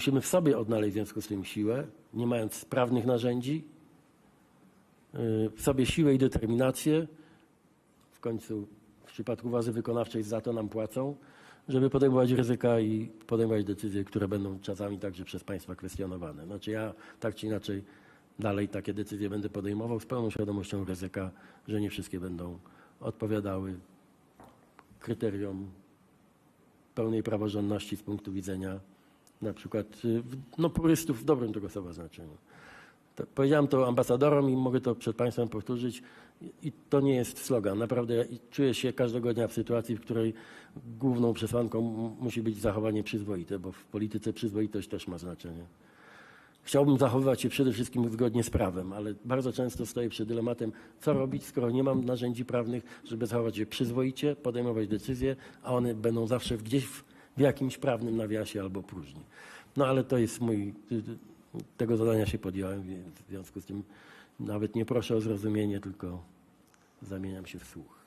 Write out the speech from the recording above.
musimy w sobie odnaleźć w związku z tym siłę, nie mając sprawnych narzędzi, y, w sobie siłę i determinację. W końcu w przypadku władzy wykonawczej za to nam płacą, żeby podejmować ryzyka i podejmować decyzje, które będą czasami także przez państwa kwestionowane. Znaczy ja tak czy inaczej dalej takie decyzje będę podejmował z pełną świadomością ryzyka, że nie wszystkie będą odpowiadały kryterium pełnej praworządności z punktu widzenia na przykład y, no, purystów w dobrym tego słowa znaczeniu. To, powiedziałem to ambasadorom i mogę to przed Państwem powtórzyć. I- to nie jest slogan. Naprawdę ja czuję się każdego dnia w sytuacji, w której główną przesłanką musi być zachowanie przyzwoite, bo w polityce przyzwoitość też ma znaczenie. Chciałbym zachowywać się przede wszystkim zgodnie z prawem, ale bardzo często stoję przed dylematem, co robić, skoro nie mam narzędzi prawnych, żeby zachować się przyzwoicie, podejmować decyzje, a one będą zawsze gdzieś w, w jakimś prawnym nawiasie albo próżni. No ale to jest mój, tego zadania się podjąłem, w związku z tym nawet nie proszę o zrozumienie, tylko zamieniam się w słuch.